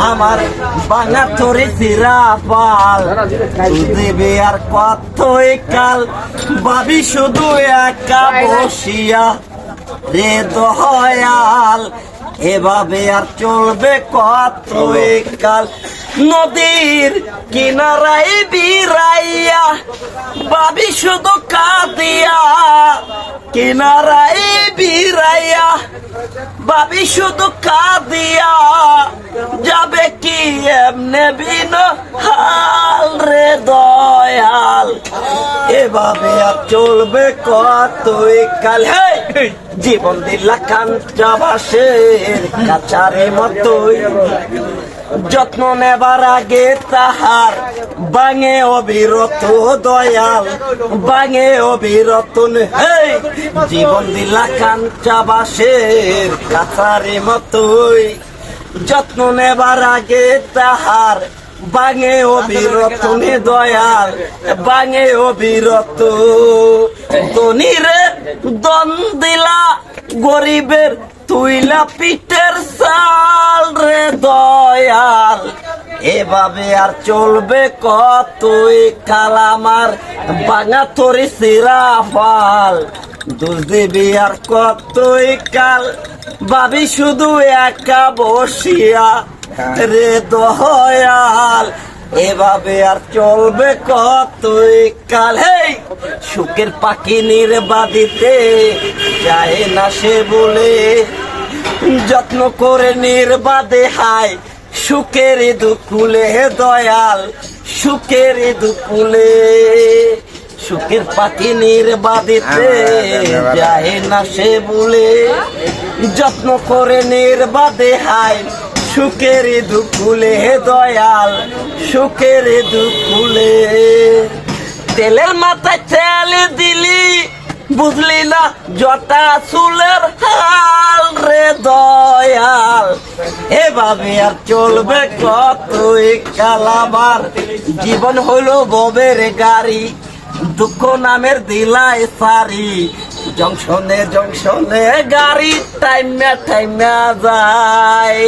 আমার বাঙা থরে সিরা পাল দেবে আর কতই কাল ভাবি শুধু একা বসিয়া রে দয়াল এভাবে আর চলবে কতই কাল। নদীর কিনারায় বিরাইয়া ভাবি শুধু কাঁদিয়া কিনারায় বিরাইয়া ভাবি শুধু কাঁদিয়া, যাবে কি এমনে বিন হাল রে দয়াল? এভাবে আর চলবে কতই কাল? জীবন দিলা কাঞ্চা বাসের কাচারে মতোই। যত্ন নেবার আগে তাহার বাঙে অবিরত দয়াল, বাঙে অবিরত জীবন দিলা কাঞ্চা বাসের কাছারে মতোই। যত্ন নেবার আগে তাহার বাঙে অবিরত দয়াল, বাঙে অবিরত। ধনীরে দন দিলা গরিবের তুইলা পিঠের সাল রে দয়াল। এভাবে আর চলবে ক কতই কালামার? বাঙা তরি সিরা ফাল। দুষ দিবি আর কতই কাল? ভাবি শুধু একা বসিয়া রে দয়াল। এভাবে আর চলবে কতই কাল? সুখের পাখি নির্বাদিতে যায় না সে বলে। যত্ন করে নির্বাদে হায়। সুখের দুকুলে দয়াল, সুখের দুকুলে। সুখের পাখি নির্বাদিতে যায় না সে বলে। যত্ন করে নির্বাদে হায়। সুখের দুকুলে দয়াল, সুখের দুকুলে তেলের মাথায় তেল দিলি, বুঝলি না জটা চুলের হাল রে দয়াল। এভাবে আর চলবে কত কালাবার জীবন হলো ববের গাড়ি, দুঃখ নামের দিলাই সারি। জংশনে জংশনে গাড়ি টাইমে টাইমে যায়।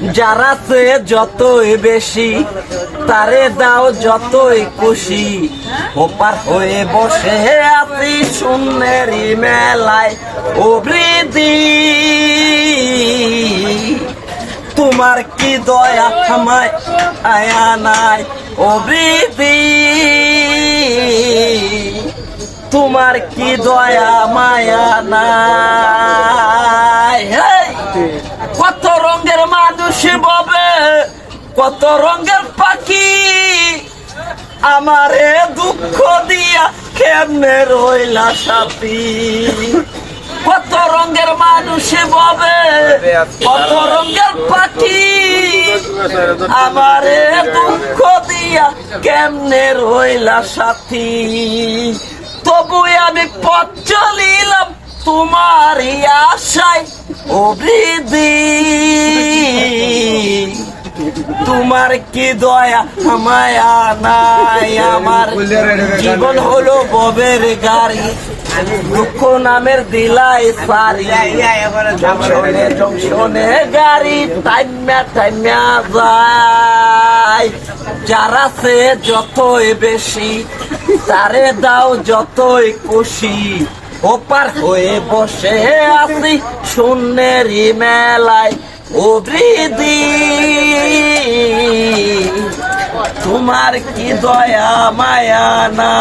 যারা সে যতই বেশি, তারে দাও যতই খুশি। ওপার হয়ে বসে আছি শূন্যেরই মেলায়। ও বৃদ্ধি তোমার কি দয়া আমায় আয়া নাই? ও বৃদ্ধি তোমার কি দয়া মায়া নাই? কত মানুষ ববে, কত রঙের পাখি। আমারে দুঃখ দিয়া কেমনে রইলা সাথী? কত রঙের মানুষ ববে, কত রঙের পাখি। আমারে দুঃখ দিয়া কেমনে রইলা সাথী? তবু আমি পথ চলিলাম তোমারই আশায় ও তোমার কি দয়া? মায়া নাই আমার জীবন হলো ববের গাড়ি। দুঃখ নামের দিলাই সারি। জংশনে জংশনে গাড়ি টাইমা টাইমা যায়। যারা সে যতই বেশি তারে দাও যতই খুশি। ওপার হয়ে বসে আছি শূন্যেরই মেলায়। ও বৃদ্ধি তোমার কি দয়া মায়া না?